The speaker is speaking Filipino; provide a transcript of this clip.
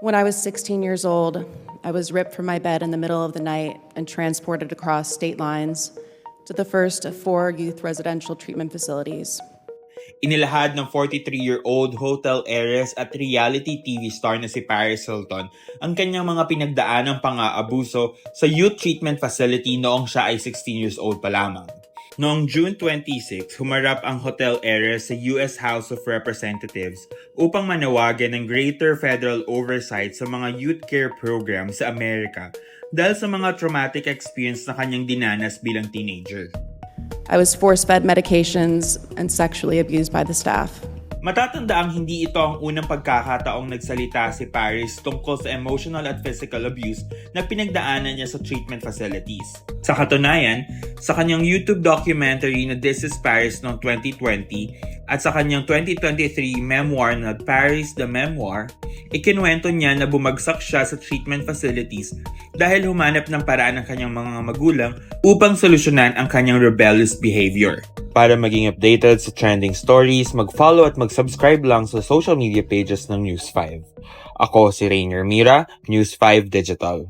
When I was 16 years old, I was ripped from my bed in the middle of the night and transported across state lines to the first of four youth residential treatment facilities. Inilahad ng 43-year-old hotel heiress at reality TV star na si Paris Hilton ang kanyang mga pinagdaanang pang-aabuso sa youth treatment facility noong siya ay 16 years old pa lamang. Noong June 26, humarap ang hotel heiress sa US House of Representatives upang manawagan ng greater federal oversight sa mga youth care program sa Amerika dahil sa mga traumatic experience na kanyang dinanas bilang teenager. I was force fed medications and sexually abused by the staff. Matatandaang hindi ito ang unang pagkakataong nagsalita si Paris tungkol sa emotional at physical abuse na pinagdaanan niya sa treatment facilities. Sa katunayan, sa kanyang YouTube documentary na This is Paris noong 2020 at sa kanyang 2023 memoir na Paris the Memoir, ikinuwento niya na bumagsak siya sa treatment facilities dahil humanap ng paraan ng kanyang mga magulang upang solusyonan ang kanyang rebellious behavior. Para maging updated sa trending stories, mag-follow at mag-subscribe lang sa social media pages ng News 5. Ako si Rainier Mira, News 5 Digital.